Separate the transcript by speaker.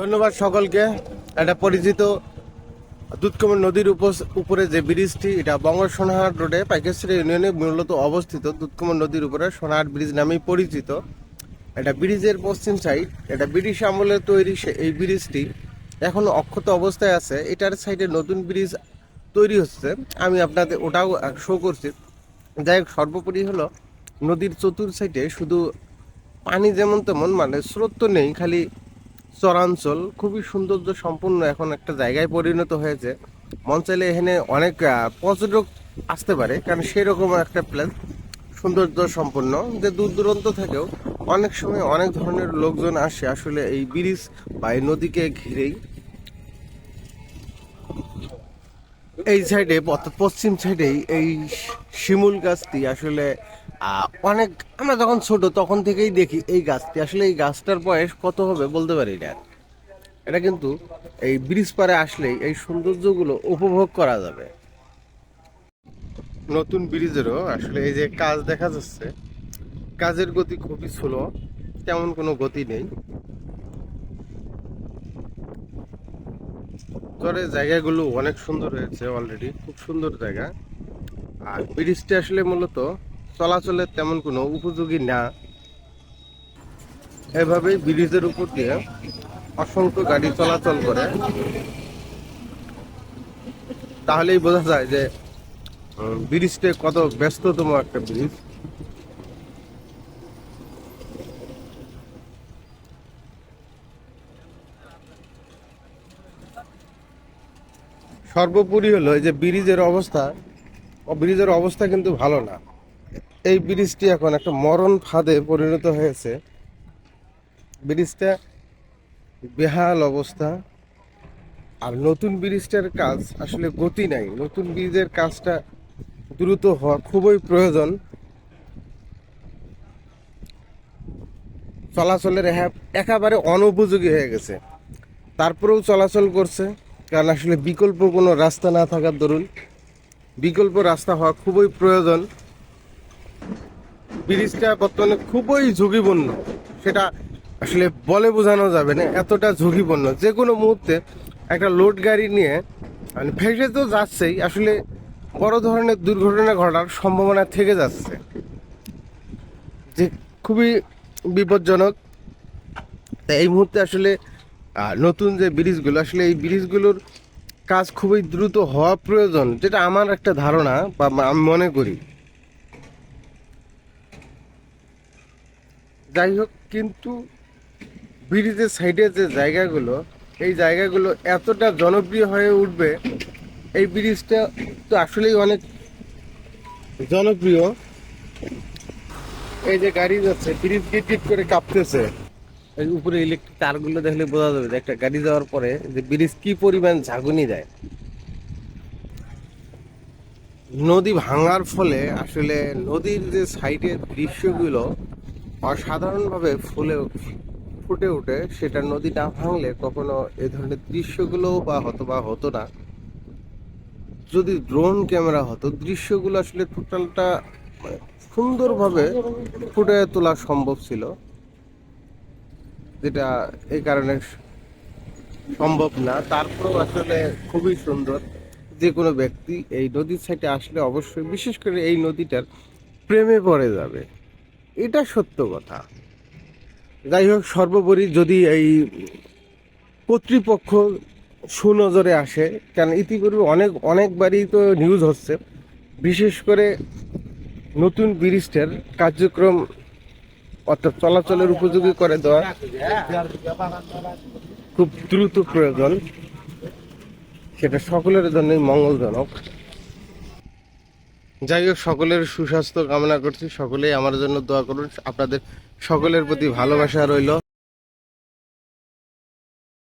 Speaker 1: ধন্যবাদ সকলকে। একটা পরিচিত দুধকুমার নদীর উপরে যে ব্রিজটি, এটা বঙ্গ সোনাহাট রোডে পাইকেশ্বরী ইউনিয়নে মূলত অবস্থিত। দুধকুমার নদীর উপরে সোনাহাট ব্রিজ নামেই পরিচিত। এটা ব্রিজের পশ্চিম সাইড এটা ব্রিটিশ আমলে তৈরি এই ব্রিজটি এখন অক্ষত অবস্থায় আছে। এটার সাইডে নতুন ব্রিজ তৈরি হচ্ছে। আমি আপনাদের ওটাও শো করছি। যাই হোক, সর্বোপরি হলো নদীর চতুর সাইডে শুধু পানি যেমন তেমন মানে স্রোত তো নেই, খালি চরাঞ্চল খুবই সৌন্দর্য সম্পূর্ণ এখন একটা জায়গায় পরিণত হয়েছে। মন চাইলে এখানে অনেক পর্যটক আসতে পারে, কারণ সেরকম একটা প্লেস সৌন্দর্য সম্পন্ন যে দূর দূরান্ত থেকেও অনেক সময় অনেক ধরনের লোকজন আসে আসলে এই ব্রিজ বা এই নদীকে ঘিরেই। এই সাইডে অর্থাৎ পশ্চিম সাইডেই এই শিমুল গাছটি আসলে অনেক, আমরা যখন ছোট তখন থেকেই দেখি এই গাছটি। আসলে এই গাছটার বয়স কত হবে বলতে পারি না। এটা কিন্তু এই ব্রিজ পারে আসলেই এই সৌন্দর্যগুলো উপভোগ করা যাবে। নতুন ব্রিজেরও আসলে এই যে কাজ দেখা যাচ্ছে, কাজের গতি খুবই স্লো, তেমন কোনো গতি নেই। চরের জায়গাগুলো অনেক সুন্দর হয়েছে অলরেডি খুব সুন্দর জায়গা। আর ব্রিজটা আসলে মূলত চলাচলের তেমন কোনো উপযোগী না। এভাবেই ব্রিজের উপর দিয়ে অসংখ্য গাড়ি চলাচল করে। তাহলেই বোঝা যায় যে ব্রিজটা কত ব্যস্ততম একটা ব্রিজ। সর্বোপরি হলো যে ব্রিজের অবস্থা ব্রিজের অবস্থা কিন্তু ভালো না। এই ব্রিজটি এখন একটা মরণ ফাঁদে পরিণত হয়েছে। ব্রিজটা বেহাল অবস্থা। আর নতুন ব্রিজটার কাজ আসলে গতি নাই। নতুন ব্রিজের কাজটা দ্রুত হওয়া খুবই প্রয়োজন। চলাচলের একেবারে অনুপযোগী হয়ে গেছে। তারপরেও চলাচল করছে, কারণ আসলে বিকল্প কোনো রাস্তা না থাকার দরুন। বিকল্প রাস্তা হওয়া খুবই প্রয়োজন। ব্রিজটা বর্তমানে খুবই ঝুঁকিপূর্ণ। সেটা আসলে বলে বোঝানো যাবে না, এতটা ঝুঁকিপূর্ণ। যে কোনো মুহূর্তে একটা লোড গাড়ি নিয়ে মানে ভেসে তো যাচ্ছেই, আসলে বড় ধরনের দুর্ঘটনা ঘটার সম্ভাবনা থেকে যাচ্ছে। যে খুবই বিপজ্জনক। এই মুহূর্তে আসলে নতুন যে ব্রিজগুলো, আসলে এই ব্রিজগুলোর কাজ খুবই দ্রুত হওয়া প্রয়োজন, যেটা আমার একটা ধারণা বা আমি মনে করি। যাই হোক কিন্তু ব্রিজের সাইডে যে জায়গাগুলো এই জায়গাগুলো এতটা জনপ্রিয় হয়ে উঠবে এই ব্রিজটা তো আসলেই অনেক জনপ্রিয়। এই যে গাড়ি যাচ্ছে ব্রিজ গিট গিট করে কাঁপতেছে। এই উপরে ইলেকট্রিক তারগুলো দেখলে বোঝা যাবে যে একটা গাড়ি যাওয়ার পরে যে ব্রিজ কি পরিমাণ ঝাঁকুনি দেয়। নদী ভাঙার ফলে আসলে নদীর যে সাইডের দৃশ্যগুলো অসাধারণভাবে ফুলে ফুটে ওঠে। সেটা নদী না ভাঙলে কখনো এ ধরনের দৃশ্যগুলো বা হতো বা হতো না। যদি ড্রোন ক্যামেরা হতো, দৃশ্যগুলো আসলে টোটালটা সুন্দরভাবে ফুটে তোলা সম্ভব ছিল। যেটা এই কারণে সম্ভব না। তারপরেও আসলে খুবই সুন্দর। যে কোনো ব্যক্তি এই নদীর সাইডে আসলে অবশ্যই, বিশেষ করে এই নদীটার প্রেমে পড়ে যাবে। এটা সত্য কথা। যাই হোক সর্বোপরি যদি এই কর্তৃপক্ষ সুনজরে আসে, কারণ ইতিপূর্বে অনেক, অনেকবারই তো নিউজ হচ্ছে, বিশেষ করে নতুন ব্রিজটার কার্যক্রম অর্থাৎ চলাচলের উপযোগী করে দেওয়া খুব দ্রুত প্রয়োজন। সেটা সকলের জন্যই মঙ্গলজনক। যাই হোক, সকলের সুস্বাস্থ্য কামনা করছি। সকলেই আমার জন্য দোয়া করুন। আপনাদের সকলের প্রতি ভালোবাসা রইল।